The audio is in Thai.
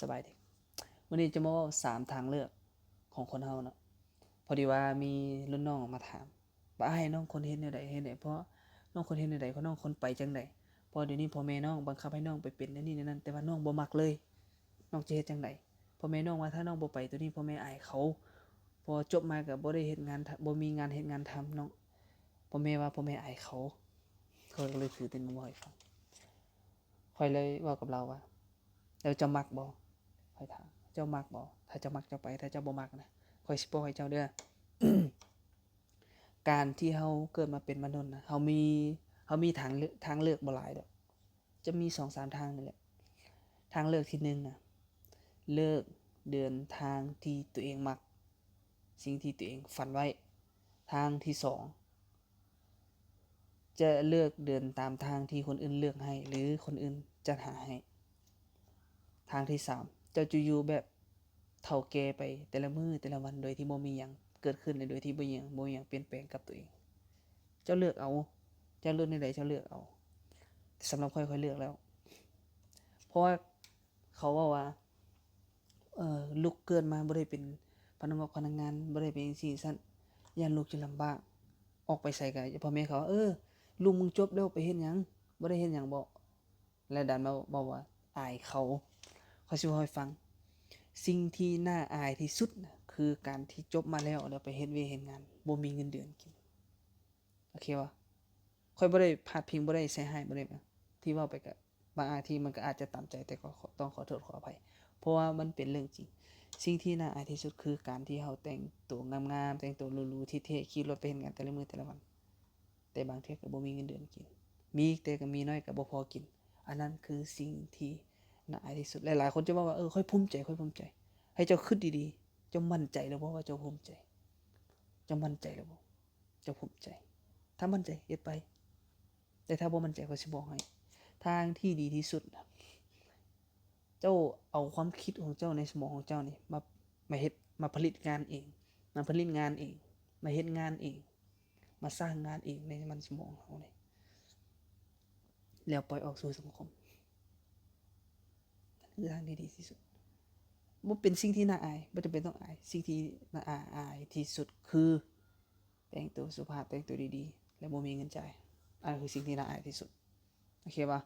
สบายดีวันนี้จะมาว่าสามทางเลือกของคนเฮาเนาะพอดีว่ามีรุ่นน้องมาถามว่าอ้น้องคนเฮ็ดแนวใดเฮ็ดแนวเพราะน้องคนเฮ็ดแนวใดเพราะน้องคนไปจังไดพราะเดี๋ยวนี้พ่อแม่น้องบังคับให้น้องไปเป็นนั่นนี่นั่นแต่ว่าน้องบ่มักเลยน้องจะเฮ็ดจังไดพ่อแม่น้องว่าถ้าน้องบ่ไปตัวนี้พ่อแม่อายเขา พอจบมาก็บ่ได้เฮ็ดงานบ่มีงานเฮ็ดงานทำน้องพ่อแม่ว่าพ่อแม่อายเขาเขาก็เลยถือตินมาบ่ให้ฟังคอยเลยว้ากับเราว่าแล้วเจ้ามักบ่ ค่อยถามเจ้ามักบ่ถ้าเจ้ามักเจ้าไป ถ้าเจ้าบ่มักนะค่อยสิบอกให้เจ้าเด้อการที่เฮาเกิดมาเป็นมนุษย์นะเฮามีเฮามีทางเลือกทางเลือกบ่หลายดอก จะมี2-3ทางนี่แหละทางเลือกที่หนึ่งนะเลิกเดินทางที่ตัวเองมัก สิ่งที่ตัวเองฝันไว้ ทางที่สองจะเลือกเดินตามทางที่คนอื่นเลือกให้ หรือคนอื่นจัดหาให้ ทางที่สาม เจ้าจะอยู่แบบเท่าแก่ไปแต่ละมือแต่ละวันโดยที่บ่มีหยังเกิดขึ้นในโดยที่บ่มีหยังบ่มีหยังเปลี่ยนแปลงกับตัวเอง เจ้าเลือกเอา เจ้าเลือกในใดเจ้าเลือกเอาสำหรับค่อยค่อยเลือกแล้ว เพราะว่าเขาว่าว่าเอ่อลูกเกิดมาบ่ได้เป็นพนักงานพนักงานบ่ได้เป็นจังซี่ซั่นย่านลูกจะลำบากออกไปใส่ก็พ่อแม่เขาเออลูกมึงจบแล้วไปเฮ็ดหยังบ่ได้เฮ็ดหยังบ่แล้วดันมาบอกว่าอายเขา เขาสิวให้ฟัง สิ่งที่น่าอายที่สุดคือการที่จบมาแล้วแล้วไปเฮ็ดเวเฮ็ดงานบ่มีเงินเดือนกินโอเคบ่ค่อยบ่ได้พาดพิงบ่ได้ใส่ร้บ่ได้หยังที่ว้าไปก็บบางอาทีมันก็อาจจะตามใจแต่ก็ต้องขอโทษขออภัย เพราะว่ามันเป็นเรื่องจริง สิ่งที่น่าอายที่สุดคือการที่เราแต่งตัวงามๆแต่งตัวหรูๆเท่ๆขี่รถไปเฮ็ดงานแต่ละมือแต่ละวัน แต่บางเท่ก็บ่มีเงินเดือนกิน มีแต่ก็มีน้อยก็บ่พอกิน อันนั้นคือสิ่งที่ น่าอายที่สุดหลายๆคนจะบอกว่าเออค่อยภูมิใจค่อยภูมิใจ ให้เจ้าคิดดีๆเจ้ามั่นใจแล้วว่าเจ้าภูมิใจเจ้ามั่นใจแล้วบ่เจ้าภูมิใจ ถ้ามั่นใจเฮ็ดไป แต่ถ้าบ่มั่นใจก็สิบอกให้ ทางที่ดีที่สุดนะเจ้าเอาความคิดของเจ้าในสมองของเจ้านี่มามาเฮ็ดมาผลิตงานเองมาผลิตงานเอง มาเฮ็ดงานเอง มาสร้างงานเองในมันสมองเรานี่แล้วปล่อยออกสู่สังคม คือทางที่ดีที่สุดบ่เป็นสิ่งที่น่าอายบ่จำเป็นต้องอาย สิ่งที่น่าอายอายที่สุดคือ แต่งตัวสุภาพแต่งตัวดีๆ และบ่มีเงินจ่ายอันนนคือสิ่งที่น่าอายที่สุด โอเคปะ